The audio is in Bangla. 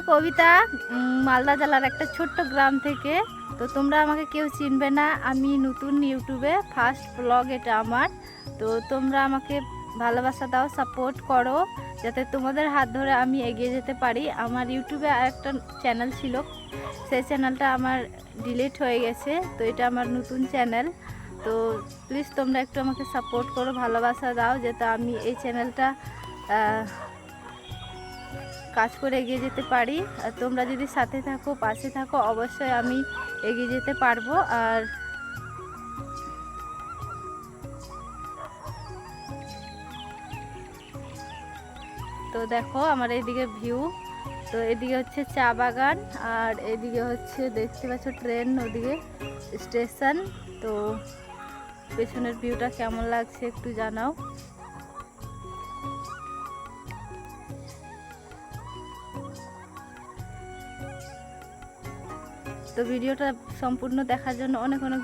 আমি কবিতা মালদা জেলার একটা ছোট্ট গ্রাম থেকে। তো তোমরা আমাকে কেউ চিনবে না, আমি নতুন ইউটিউবে ফার্স্ট ব্লগ এটা আমার। তো তোমরা আমাকে ভালোবাসা দাও সাপোর্ট করো, যাতে তোমাদের হাত ধরে আমি এগিয়ে যেতে পারি। আমার ইউটিউবে আর একটা চ্যানেল ছিল, সেই চ্যানেলটা আমার ডিলিট হয়ে গেছে, তো এটা আমার নতুন চ্যানেল তো প্লিজ তোমরা একটু আমাকে সাপোর্ট করো, ভালোবাসা দাও, যাতে আমি এই চ্যানেলটা কাজ করে এগিয়ে যেতে পারি। আর তোমরা যদি সাথে থাকো, পাশে থাকো, অবশ্যই আমি এগিয়ে যেতে পারব। আর তো দেখো, আমার এইদিকে ভিউ তো এদিকে হচ্ছে চা বাগান, আর এদিকে হচ্ছে দেখতে পাচ্ছ ট্রেন ওদিকে স্টেশন তো পেছনের ভিউটা কেমন লাগছে একটু জানাও। তো ভিডিওটা সম্পূর্ণ দেখার জন্য অনেক অনেক